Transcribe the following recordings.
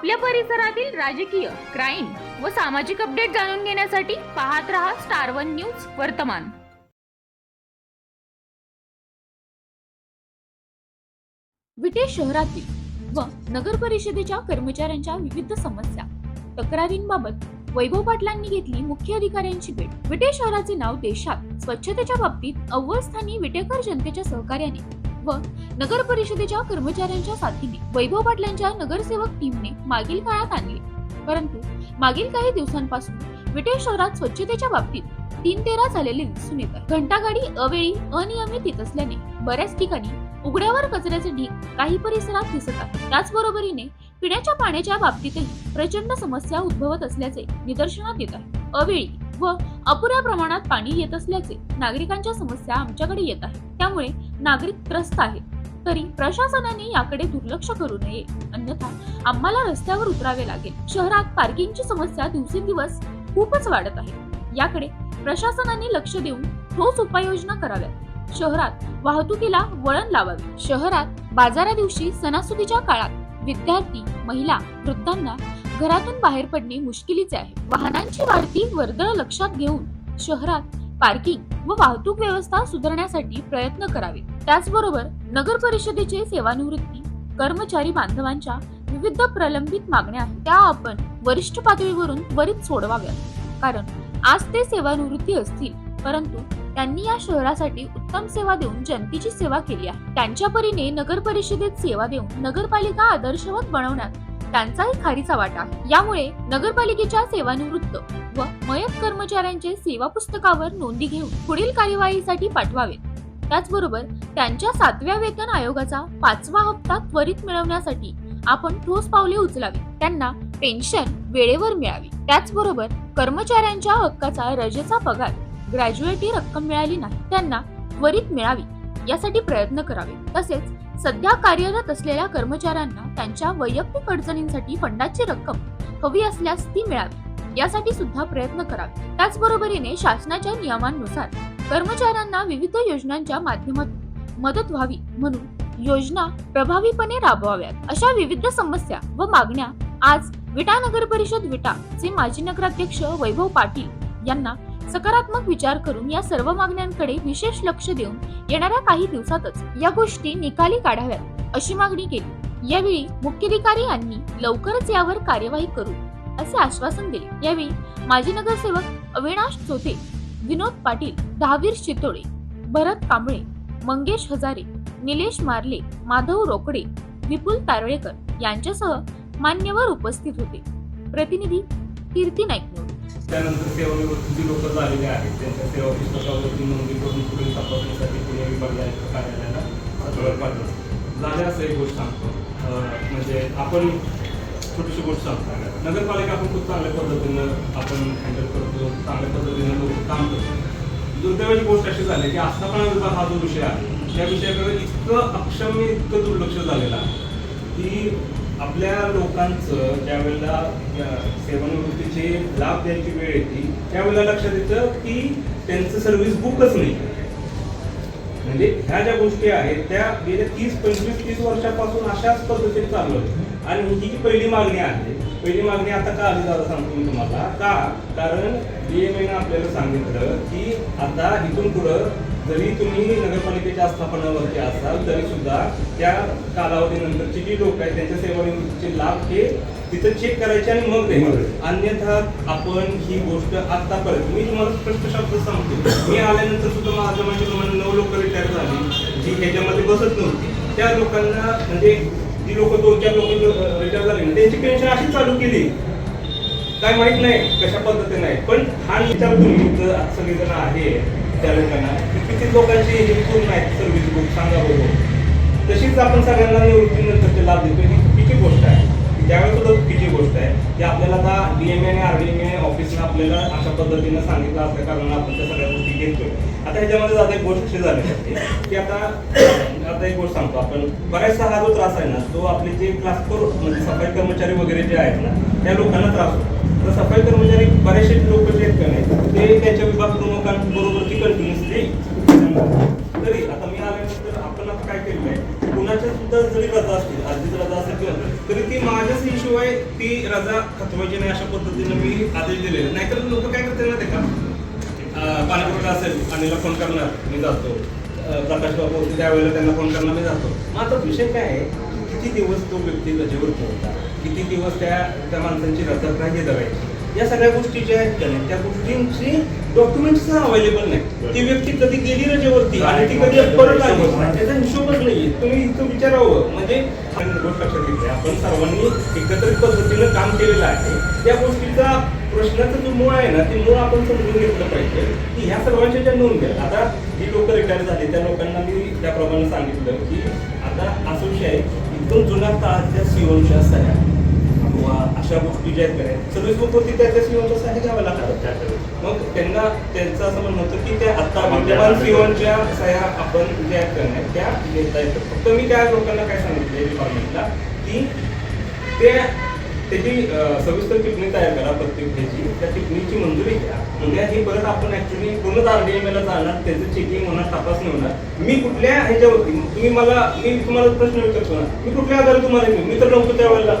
आपल्या परिसरातील राजकीय क्राईम व सामाजिक अपडेट जाणून घेण्यासाठी पाहत रहा स्टार वन न्यूज वर्तमान. विटे शहरातील व नगर परिषदेच्या कर्मचाऱ्यांच्या विविध समस्या. तक्रारींबाबत वैभव पाटलांनी घेतली मुख्य अधिकाऱ्यांची भेट. विटे शहराचे नाव देशात स्वच्छतेच्या बाबतीत अव्वल स्थानी विटेकर जनतेच्या सहकार्याने व नगर परिषदेच्या कर्मचाऱ्यांच्या साथीने वैभव पाटलांच्या नगरसेवक टीमने मागील काळात आणले. परंतु मागील काही दिवसांपासून विटे शहरात स्वच्छतेच्या बाबतीत तीन तेरा झालेले दिसून येतात घंटागाडी अवेळी अनियमित येत असल्याने बऱ्याच ठिकाणी उघड्यावर कचऱ्याचे ढीग काही परिसरात दिसत आहे त्याचबरोबरीने पिण्याच्या पाण्याच्या बाबतीतही प्रचंड समस्या उद्भवत असल्याचे निदर्शनात येत आहे. अवेळी व अपुऱ्या प्रमाणात पाणी येत असल्याचे नागरिकांच्या समस्या आमच्याकडे येत आहे त्यामुळे नागरिक त्रस्त आहेत. तरी प्रशासनाने याकडे दुर्लक्ष करू नये. अन्यथा आम्हाला रस्त्यावर उतरावे लागेल. शहरात पार्किंगची समस्या दिवसेंदिवस खूपच वाढत आहे. याकडे प्रशासनाने लक्ष देऊन ठोस उपाययोजना कराव्यात. शहरात वाहतुकीला वळण लावावे. शहरात बाजारा दिवशी सणासुदीच्या काळात विद्यार्थी महिला वृद्धांना घरातून बाहेर पडणे मुश्किलीचे आहे. वाहनांची वाढती वर्दळ लक्षात घेऊन शहरात पार्किंग व वाहतूक व्यवस्था सुधारण्यासाठी प्रयत्न करावे. त्याचबरोबर नगर परिषदेचे सेवानिवृत्ती कर्मचारी बांधवांच्या विविध प्रलंबित मागण्या आहेत. त्या आपण वरिष्ठ पातळीवरून त्वरित सोडवाव्यात. कारण आज ते सेवानिवृत्ती असतील परंतु त्यांनी या शहरासाठी उत्तम सेवा देऊन जनतेची सेवा केली आहे. त्यांच्या परीने नगर परिषदेत सेवा देऊन नगरपालिका आदर्शवत बनवण्यात त्यांचाही खारीचा वाटा. आहे यामुळे नगरपालिकेच्या सेवानिवृत्त व मयत कर्मचाऱ्यांचे सेवा पुस्तकावर नोंदी घेऊन पुढील कार्यवाहीसाठी पाठवावेत त्याचबरोबर त्यांच्या सातव्या वेतन आयोगाचा पाचवा हप्ता त्वरित मिळवण्यासाठी आपण ठोस पावले उचलावी. त्यांना पेन्शन वेळेवर मिळावी. त्याचबरोबर कर्मचाऱ्यांच्या हक्काचा रजेचा पगार ग्रॅज्युएटी रक्कम मिळाली नाही त्यांना त्वरित मिळावी यासाठी प्रयत्न करावे. तसेच सध्या कार्यरत असलेल्या कर्मचाऱ्यांना त्यांच्या वैयक्तिक अडचणींसाठी फंडाची रक्कम हवी असल्यास ती मिळावी. यासाठी सुद्धा प्रयत्न करावे. त्याचबरोबरीने शासनाच्या नियमांनुसार कर्मचाऱ्यांना विविध योजनांच्या माध्यमातून मदत व्हावी म्हणून योजना प्रभावीपणे राबवाव्यात. अशा विविध समस्या व मागण्या आज विटा नगर परिषद विटा चे माजी नगराध्यक्ष वैभव पाटील यांना सकारात्मक विचार करून या सर्व मागण्यांकडे विशेष लक्ष देऊन येणाऱ्या काही दिवसातच या गोष्टी निकाली काढाव्यात अशी मागणी केली. यावेळी मुख्याधिकारी यांनी लवकरच यावर कार्यवाही करू असे आश्वासन दिले. यावेळी माजी नगरसेवक अविनाश चोथे विनोद पाटील दहावीर शितोळे भरत कांबळे मंगेश हजारे निलेश मार्ले माधव रोकडे विपुल तारळेकर यांच्यासह मान्यवर उपस्थित होते. प्रतिनिधी कीर्ती नाईक त्यानंतर सेवानिवृत्ती लोक झालेले आहेत. त्यांच्या सेवा पुस्तकावरती नोंदणी करून पुढील तपासणीसाठी पुणे विभागाच्या कार्यालयाला पत्र पाठवलं. झाले असं एक गोष्ट सांगतो. म्हणजे आपण छोटीशी गोष्ट सांगतो. नगरपालिका आपण खूप चांगल्या पद्धतीनं आपण हँडल करतो. चांगल्या पद्धतीनं लोक काम करतो दुर्दैवाची गोष्ट अशी झाली की आस्थापना विभाग हा जो विषय आहे त्या विषयाकडे इतकं अक्षम्य इतकं दुर्लक्ष झालेलं आहे की आपल्या लोकांचं ज्या वेळेला सेवानिवृत्तीचे लाभ द्यायची वेळ येते त्यावेळेला लक्षात येतं की त्यांचं सर्व्हिस बुकच नाही. म्हणजे ह्या ज्या गोष्टी आहेत त्या गेल्या तीस पंचवीस तीस वर्षापासून अशाच पद्धतीने चालू आहेत. आणि ही जी पहिली मागणी आहे पहिली मागणी आता का आली दादा सांगतो मी तुम्हाला? का? कारण डीएमएनं आपल्याला सांगितलं की आता इथून पुढं जरी तुम्ही नगरपालिकेच्या आस्थापनावरती असाल तरी सुद्धा त्या कालावधीनंतरची जी लोक आहेत त्यांच्या सेवानिवृत्तीचे लाभ हे तिथं चेक करायचे आणि मग द्यायचे अन्यथा आपण ही गोष्ट आतापर्यंत मी तुम्हाला स्पष्ट शब्द सांगतो. मी आल्यानंतर सुद्धा माझ्या माहितीप्रमाणे नऊ लोक रिटायर झाली जी ह्याच्यामध्ये बसत नव्हती. त्या लोकांना म्हणजे जी लोक दोन चार लोक रिटायर झाली ना, त्यांची पेन्शन अशी चालू केली. काय माहीत नाही कशा पद्धतीने आहे पण हा विचार तुम्ही सगळेजण आहे त्या लोकांना. किती लोकांची हे पूर्ण आहेत सर्व्हिस बुक सांगा बघू तशीच आपण सगळ्यांना निवृत्तीनंतरचे लाभ देतो ही चुकीची गोष्ट आहे. त्यावेळेस सुद्धा चुकीची गोष्ट आहे की आपल्याला आता डीएमए आणि आरडीएमए ऑफिसनं आपल्याला अशा पद्धतीनं सांगितलं असल्या कारणानं आपण त्या सगळ्या गोष्टी घेतोय. आता ह्याच्यामध्ये आता एक गोष्ट अशी झाली की आता आता एक गोष्ट सांगतो आपण. बऱ्याचसा हा जो त्रास आहे ना तो आपले जे क्लास फोर म्हणजे सफाई कर्मचारी वगैरे जे आहेत ना त्या लोकांना त्रास होतो. तर सफाई कर्मचारी बरेचसे लोक जे आहेत का नाही ते त्यांच्या विभाग प्रमुखांबरोबर ती कंटिन्युअसली तरी आता मी आल्यानंतर आपण आता काय केलेलं आहे कुणाच्या सुद्धा जरी रजा असतील अर्जित रजा असेल किंवा तरी ती माझ्या शिवाय ती खतवायची नाही अशा पद्धतीनं मी आदेश दिलेले. नाहीतर लोक काय करते ना ते का पाणीपुरवठा असेल आणि फोन करणार मी जातो. प्रकाश बाबा होते त्यावेळेला त्यांना फोन करणार मी जातो. मात्र विषय काय आहे? किती दिवस तो व्यक्ती रजेवर पोहोचता किती दिवस त्या त्या माणसांची रजत नाही धरायची या सगळ्या गोष्टी ज्या आहेत का नाही त्या गोष्टींची डॉक्युमेंट्स अवेलेबल नाही ती व्यक्ती कधी गेली रजेवरती आणि ती कधी परत आली? त्याचा हिशोबच नाहीये. तुम्ही इथं विचारावं. म्हणजे गोष्ट लक्षात घेतली आपण सर्वांनी एकत्रित पद्धतीनं काम केलेलं आहे. त्या गोष्टीचा प्रश्नाचा जो मूळ आहे ना ते मूळ आपण समजून घेतलं पाहिजे. की ह्या सर्वांच्या ज्या नोंद घ्या आता जी लोक रिटायर झाले त्या लोकांना मी त्याप्रमाणे सांगितलं की आता असा विषय आहे एकदम जुन्या काळातल्या सीओच्या सह्या. अशा गोष्टी ज्या आहेत का नाही सर्व्हिस बुक होती त्या त्या सीओच्या सह्या घ्याव्या लागतात मग त्यांना त्यांचं असं म्हणणं होतं की त्या आता विद्यमान सीओच्या सह्या आपण ज्या आहेत का नाही त्या घेता येतात. फक्त मी त्या लोकांना काय सांगितलं डिपार्टमेंटला की त्या त्याची सविस्तर टिप्पणी तयार करा प्रत्येक ह्याची त्या टिप्पणीची मंजुरी घ्या. उद्या ही परत आपण ऍक्च्युली पूर्ण आरडीएम ला जाणार त्याचं चेकिंग होणार तपासणी होणार. मी कुठल्या ह्याच्यावरती तुम्ही मला मी तुम्हाला प्रश्न विचारतो ना मी कुठल्या आधारे तुम्हाला मी मी तर नव्हतो त्यावेळेला.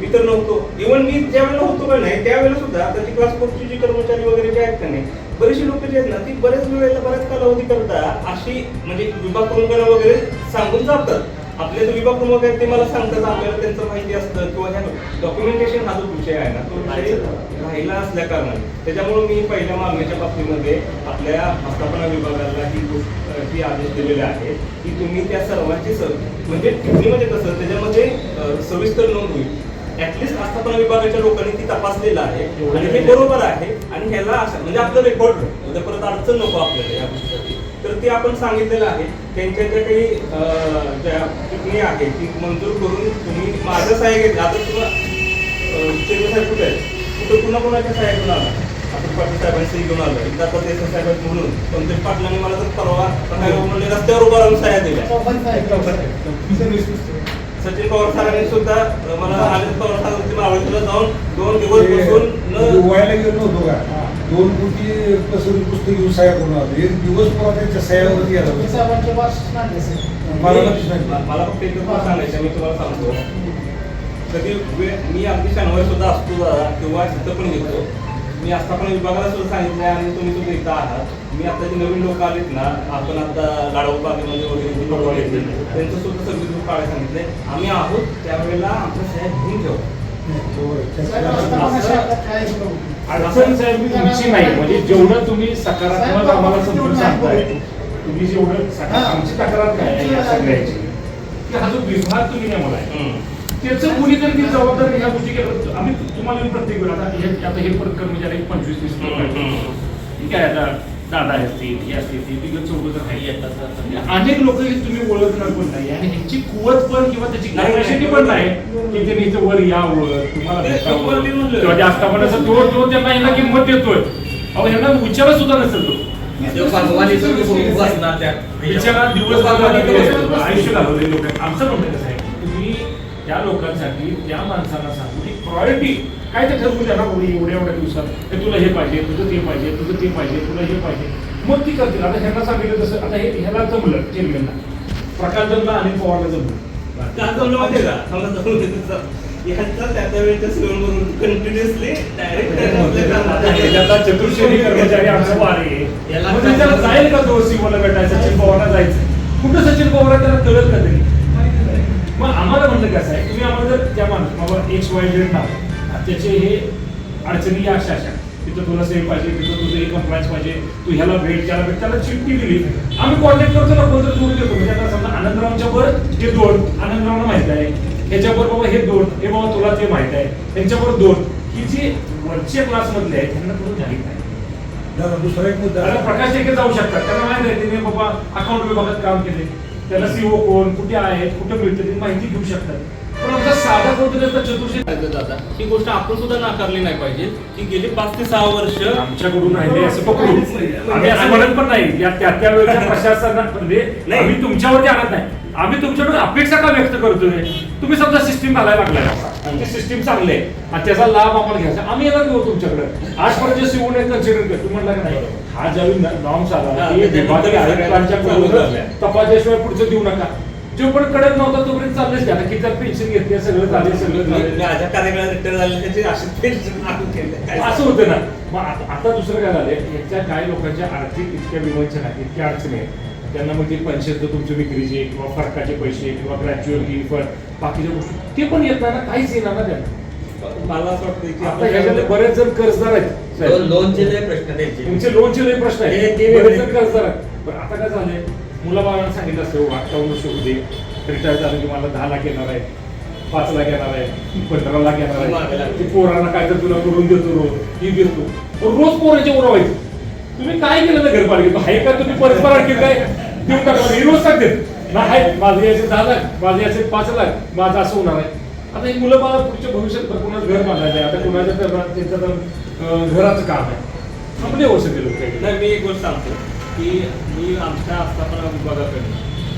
मी तर नव्हतो. इव्हन मी ज्यावेळेला होतो का नाही त्यावेळेला सुद्धा आता जी क्लास जी कर्मचारी वगैरे जे आहेत का नाही बरेचसे लोक जे आहेत ना ती बऱ्याच वेळेला बऱ्याच कालावधी करता अशी म्हणजे विभाग प्रमुखांना वगैरे सांगून जातात. आपले जो विभाग प्रमुख आहेत ते मला सांगतात आपल्याला त्यांचं माहिती असतं किंवा ह्या डॉक्युमेंटेशन हा जो विषय आहे ना तो विषय राहिला असल्या कारणाने. त्याच्यामुळे मी पहिल्या मागण्याच्या बाबतीमध्ये आपल्या आस्थापना विभागाला ही गोष्ट ही आदेश दिलेले आहे की तुम्ही त्या सर्वांची सर म्हणजे म्हणजे कसं त्याच्यामध्ये सविस्तर नोंद होईल. ऍटलिस्ट आस्थापना विभागाच्या लोकांनी ती तपासलेलं आहे. आणि हे बरोबर आहे. आणि ह्याला असं म्हणजे आपलं रेकॉर्ड उद्या परत अडचण नको आपल्याला या गोष्टीसाठी. तर ते आपण सांगितलेलं आहे. त्यांच्या ज्या काही ज्या टिप्पणी आहे ती मंजूर करून तुम्ही माझं सहाय्य घेतलं. आता तुम्हाला चेंबर साहेब कुठे आहे कुठं पुन्हा कोणाच्या सहाय्य घेऊन आला? आपण पाटील साहेबांशी घेऊन आलो. एकदा ते साहेब आहेत म्हणून. पंकज पाटलांनी मला तर परवा रस्त्यावर उभा राहून सहाय्या दिल्या. सचिन पवार सरांनी सुद्धा मला आनंद पवार सरांची मावळीला जाऊन दोन दिवस बसून न गोव्याला गेलो नव्हतो का? दोन कोटी कसं पुस्तक घेऊन सह्या करून आलो. एक दिवस पुरा त्यांच्या सह्यावरती गेला मला मला फक्त एकच गोष्ट सांगायचं मी तुम्हाला सांगतो. कधी मी अगदी शनिवारी सुद्धा असतो दादा किंवा तिथं पण घेतो मी आस्थापना विभागाला सुद्धा सांगितलं आणि तुम्ही सुद्धा इथं आहात मी आता जे नवीन लोक आलेत ना आपण आता गाडव बागेमध्ये वगैरे जी लोकं घेतली त्यांचं सुद्धा सर्व्हिस काढायला सांगितलंय. आम्ही आहोत त्यावेळेला आमच्या साहेब घेऊन ठेवू अडचण साहेब तुमची नाही म्हणजे जेवढं तुम्ही सकारात्मक आम्हाला समजून सांगताय तुम्ही जेवढं आमची तक्रार काय या सगळ्याची? की हा जो विभाग तुम्ही नेमला आहे. त्याचं कुणीतरी ती जबाबदारी ह्या गोष्टी केलं आम्ही तुम्हाला मी प्रत्येक वेळा आता हे आता हे परत कर्मचारी एक पंचवीस तीस. ठीक आहे आता दादा असतील हे असतील ते तिघं चौघ जर आहे म्हणजे अनेक लोक हे तुम्ही ओळखणार पण नाही. आणि ह्यांची कुवत पण किंवा त्याची. कॅपॅसिटी पण नाही की त्यांनी इथं वर यावं तुम्हाला ते भेटावं. किंवा जास्त आपण असं तो तो त्यांना यांना किंमत देतोय. अहो ह्यांना विचार सुद्धा नसेल तो. बिचारा दिवस आयुष्य घालवले लोक आमचं म्हणणं कसं आहे? त्या लोकांसाठी त्या माणसाला सांगू की प्रायोरिटी काय ते ठरवून द्या ना बाबा एवढ्या एवढ्या दिवसात. हे तुला हे पाहिजे तुझं ते पाहिजे तुझं ते पाहिजे तुला हे पाहिजे. मग ती करतील. आता ह्यांना सांगितलं तसं आता हे ह्याला जमलं चेअरमॅनला प्रकाश जमला आणि पवारला जमलं. का जमलं ह्यांचा त्या कंटिन्युअसली चतुर्श्रेणी कर्मचारी आमचं वारे याला म्हणजे त्याला जाईल का तो भेटायचं? सचिन पवारला जायचं कुठं सचिन पवार त्याला कळत का तरी? कसं आहे? तुम्ही आम्हाला जर त्या माणूस बाबा एक्स वाय झेड नाव त्याचे हे अडचणी या अशा अशा. तिथं तुला सेव पाहिजे तिथं तुझं हे कंप्लायन्स पाहिजे तू ह्याला भेट त्याला भेट त्याला चिठ्ठी दिली. आम्ही कॉन्टॅक्ट करतो ना कोणतं जोडून देतो. म्हणजे आता समजा आनंदरावच्या वर हे दोन आनंदरावला माहीत आहे. ह्याच्यावर बाबा हे दोन हे बाबा तुला ते माहीत आहे. त्यांच्यावर दोन. ही जी वरच्या क्लास मधले आहेत त्यांना थोडं माहीत आहे दुसरा एक मुद्दा. प्रकाश टेके जाऊ शकतात. त्यांना माहीत आहे त्यांनी बाबा अकाउंट विभागात काम केले. त्याला सीओ कोण कुठे आहेत कुठे मिळते ती माहिती घेऊ शकतात. साधा आता चतुर्शी दादा ही गोष्ट आपण सुद्धा नाकारली नाही पाहिजे. की गेली पाच ते सहा वर्ष. आमच्याकडून राहिले असं पकडू. आम्ही असं म्हणत पण नाही. या त्या त्या वेळेच्या प्रशासनात म्हणजे. आम्ही तुमच्यावरती आणत नाही. आम्ही तुमच्याकडून अपेक्षा का व्यक्त करतोय? तुम्ही समजा सिस्टीम घालायला लागलाय. ती सिस्टीम चांगली आहे. आणि त्याचा लाभ आम्हाला घ्यायचा आम्ही येणार घेऊ तुमच्याकडे. आजपर्यंत सीओ ने कन्सिडर करतो म्हणला का नाही? हा ज्यावेळी नॉर्म्स आला हा. तपासल्याशिवाय पुढचं देऊ नका. जो पण कडक नव्हता तोपर्यंत चाललंच की आता किती पेन्शन घेतली सगळं झाले सगळं झाले माझ्या कार्यकाळात रिटायर झाले त्याची अशी पेन्शन असं होतं ना. मग आता आता दुसरं काय झालंय? याच्या काय लोकांच्या आर्थिक इतक्या विवंचन आहेत इतक्या अडचणी आहेत. त्यांना मग ते पैसे तर तुमच्या विक्रीचे किंवा फरकाचे पैसे किंवा ग्रॅच्युअल फर बाकीच्या गोष्टी. ते पण येत नाही ना काहीच येणार ना त्यांना. मला असं वाटतं की आता बरेच जण कर्जदार आहेत लोन लोनचे लय प्रश्न त्यांचे तुमचे लोनचे लई प्रश्न हे- आहे ते बरेच. जण कर्जदार आहेत. पण आता काय झालंय? मुलाबाळांना सांगितलं असतं अठ्ठावन्न वर्ष होते रिटायर झालं की मला दहा लाख येणार आहे पाच लाख येणार आहे पंधरा लाख येणार आहे पोरांना काय तर तुला करून देतो रोज. ही देतो. रोज पोरांचे उडवायचे तुम्ही काय केलं ना घरपालिकेत आहे का तुम्ही परस्पर आणखी काय? देऊन टाकलं हे रोज सांगते नाही माझे याचे दहा लाख माझे याचे पाच लाख माझं असं होणार आहे. आता ही मुलं बाळा पुढच्या भविष्यात कुणाचं घर बांधायचं आहे? आता कुणाच्या तर त्यांचं तर अं, घराचं काम आहे. वर्ष दिलं काही नाही मी एक गोष्ट सांगतो. की मी आमच्या आस्थापना विभागाकडे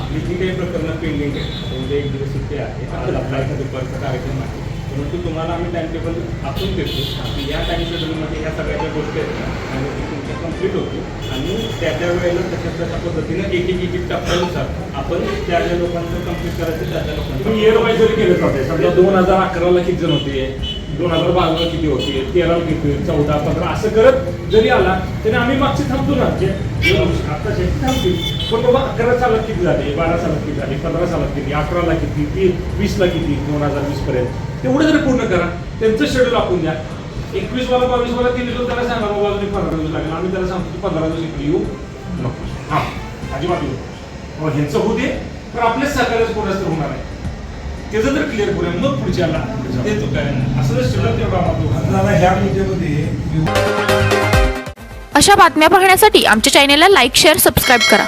आपली जी काही प्रकरणं पेंडिंग आहेत आता उद्या एक दिवस सुट्टी आहे आज आपला एका दुपारचा कार्यक्रम आहे. परंतु तुम्हाला आम्ही टाइम टेबल आखून देतो. की या टाइम टेबलमध्ये या सगळ्या ज्या गोष्टी आहेत आणि ते तुमच्या कंप्लीट होतील आणि त्या त्या वेळेला तशा तशा पद्धतीनं एक एक एक टप्प्यानुसार आपण त्या ज्या लोकांचं कंप्लीट करायचं त्या त्या लोकांचं इयर वाईज जरी केलं जाते समजा दोन हजार अकराला किती जण होते? दोन हजार बाराला किती होते? तेराला किती चौदा पंधरा असं करत जरी आला तरी आम्ही मागचे थांबतो ना. जे आता शेती थांबतील पण बाबा अकरा सालात किती झाले? बारा सालात किती झाले? पंधरा सालात किती? अकराला किती? ती वीसला किती? दोन हजार वीस पर्यंत तेवढं जरी पूर्ण करा त्यांचं शेड्यूल आपण द्या. एकवीस वाला बावीस वाला तीन दिवस त्याला सांगा बाबा तुम्ही पंधरा दिवस लागेल. आम्ही त्याला सांगतो की पंधरा दिवस इकडे येऊ. नको. हा. अजिबात येऊ ह्यांचं होऊ दे. तर आपलेच सहकार्यच कोणाच तर होणार आहे. त्याचं जर क्लिअर करूया मग पुढच्याला देतो काय. असं जर शिल्लक तेवढं आम्हाला आता ह्या मुद्द्यामध्ये अशा बातम्या पाहण्यासाठी आमच्या चॅनेलला लाईक शेअर सबस्क्राईब करा